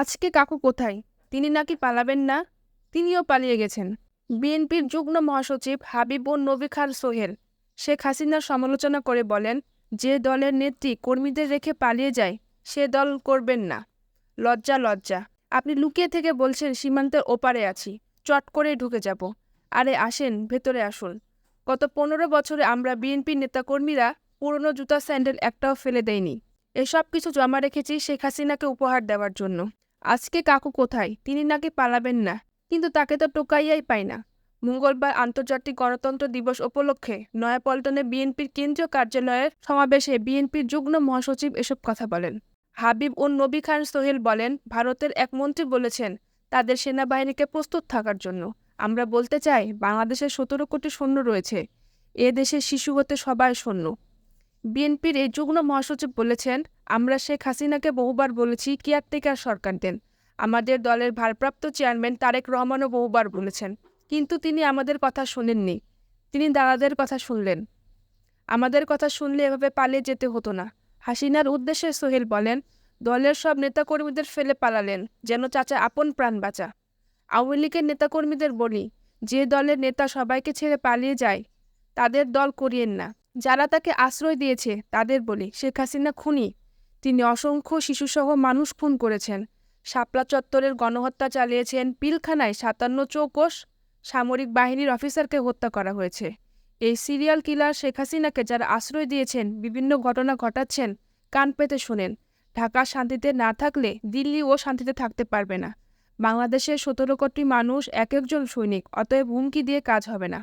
আজকে কাকু কোথায়? তিনি নাকি পালাবেন না? তিনিও পালিয়ে গেছেন। বিএনপির যুগ্ম মহাসচিব হাবিবুন নবী খান সোহেল শেখ হাসিনার সমালোচনা করে বলেন, যে দলের নেত্রী কর্মীদের রেখে পালিয়ে যায়, সে দল করবেন না। লজ্জা লজ্জা। আপনি লুকিয়ে থেকে বলছেন সীমান্তের ওপারে আছি। চট করে ঢুকে যাব। আরে আসেন, ভেতরে আসুন। গত পনেরো বছরে আমরা বিএনপির নেতাকর্মীরা পুরনো জুতা স্যান্ডেল একটাও ফেলে দেয়নি এসব কিছু জমা রেখেছি শেখ হাসিনাকে উপহার দেওয়ার জন্য। আজকে কাকু কোথায়? তিনি নাকি পালাবেন না। কিন্তু তাকে তো টোকাইয়াই পাই না। মঙ্গলবার আন্তর্জাতিক গণতন্ত্র দিবস উপলক্ষে নয়াপল্টনে বিএনপির কেন্দ্রীয় কার্যালয়ের সমাবেশে বিএনপির যুগ্ম মহাসচিব এসব কথা বলেন। হাবিব উন নবী খান সোহেল বলেন, ভারতের এক মন্ত্রী বলেছেন তাদের সেনাবাহিনীকে প্রস্তুত থাকার জন্য। আমরা বলতে চাই বাংলাদেশের সতেরো কোটি সৈন্য রয়েছে। এ দেশের শিশু হতে সবাই সৈন্য। বিএনপির এই যুগ্ম মহাসচিব বলেছেন, আমরা শেখ হাসিনাকে বহুবার বলেছি কেয়ারটেকার সরকার দেন? আমাদের দলের ভারপ্রাপ্ত চেয়ারম্যান তারেক রহমানও বহুবার বলেছেন, কিন্তু তিনি আমাদের কথা শোনেননি। তিনি দাদাদের কথা শুনলেন। আমাদের কথা শুনলে এভাবে পালিয়ে যেতে হতো না। হাসিনার উদ্দেশ্যে সোহেল বলেন, দলের সব নেতাকর্মীদের ফেলে পালালেন, যেন চাচা আপন প্রাণ বাঁচা। আওয়ামী লীগের নেতাকর্মীদের বলি, যে দলের নেতা সবাইকে ছেড়ে পালিয়ে যায়, তাদের দল করিয়েন না। যারা তাকে আশ্রয় দিয়েছে, তাদের বলি, শেখ হাসিনা খুনি। তিনি অসংখ্য শিশুসহ মানুষ খুন করেছেন। শাপলা চত্বরের গণহত্যা চালিয়েছেন পিলখানায় সাতান্ন চৌকস সামরিক বাহিনীর অফিসারকে হত্যা করা হয়েছে। এই সিরিয়াল কিলার শেখ হাসিনাকে যারা আশ্রয় দিয়েছেন, বিভিন্ন ঘটনা ঘটাচ্ছেন, কান পেতে শোনেন। ঢাকা শান্তিতে না থাকলে দিল্লিও শান্তিতে থাকতে পারবে না। বাংলাদেশের সতেরো কোটি মানুষ এক একজন সৈনিক, অতএব হুমকি দিয়ে কাজ হবে না।